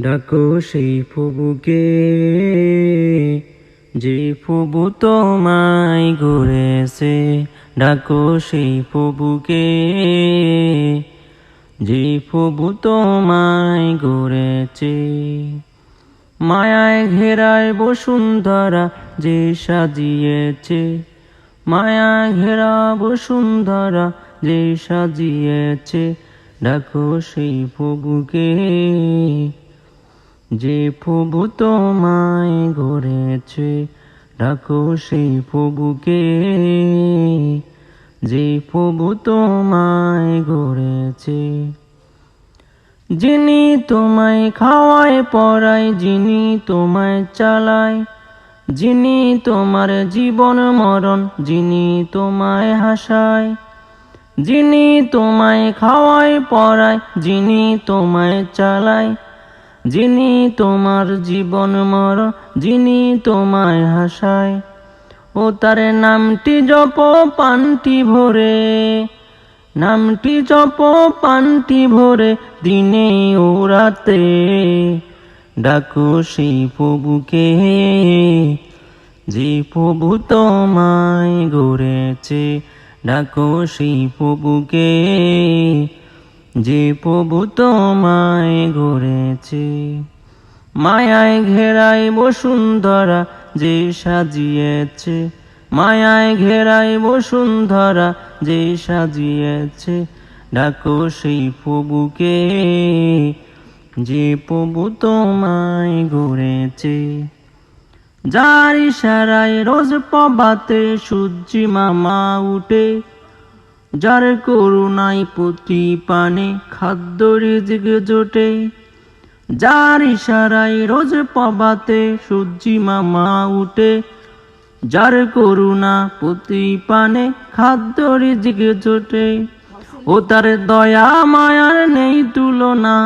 ডাকো সেই প্রভুকে যে প্রভু তোমায় ঘুরেছে। ডাকো সেই প্রভুকে যে প্রভু তোমায় ঘুরেছে। মায়ায় ঘেরায় বসুন্ধরা যে সাজিয়েছে। মায়া ঘেরা বসুন্ধরা যে সাজিয়েছে। ডাকো সেই প্রভুকে যে প্রভু তোমায় গড়েছে, ডাকো সেই প্রভুকে। যে প্রভু তোমায় গড়েছে, যিনি তোমায় খাওয়ায়, পড়ায়, যিনি তোমায় চালায়, যিনি তোমার জীবন মরণ, যিনি তোমায় হাসায়, যিনি তোমায় খাওয়ায়, পড়ায়, যিনি তোমায় চালায় যিনি তোমার জীবন মরণ যিনি তোমায় হাসায়, ও তার নামটি জপ পানটি ভরে, নামটি জপ পানটি ভরে, দিনে ও রাতে। ডাকো সেই প্রভুকে, যে প্রভু তোমায় গড়েছে। ডাকো সেই প্রভুকে যে প্রভু তোমায় গড়েছে, মায়ায় ঘেরাই বসুন্ধরা যে সাজিয়েছে, মায়ায় ঘেরাই বসুন্ধরা যে সাজিয়েছে। ডাকো সেই প্রভুকে, যে প্রভু তোমায় গড়েছে। যার ইশারায় রোজ পবাতে সূর্যি মামা উঠে যার করুণায় প্রতি পানে খাদ্য রিজিক জোটে, যার ইশারায় রোজ পাবাতে সূর্যি মামা উঠে, যার করুণা প্রতি পানে খাদ্য রিজিক জোটে। ও তার দয়া মায়ার নেই তুলনা,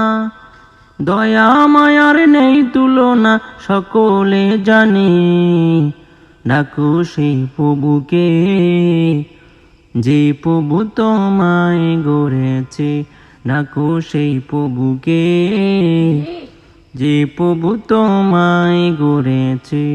দয়া মায়ার নেই তুলনা, সকলে জানে, ডাকো সেই প্রভুকে। যে প্রভু তোমায় গড়েছে ডাকো সেই প্রভুকে। যে প্রভু তোমায় গড়েছে।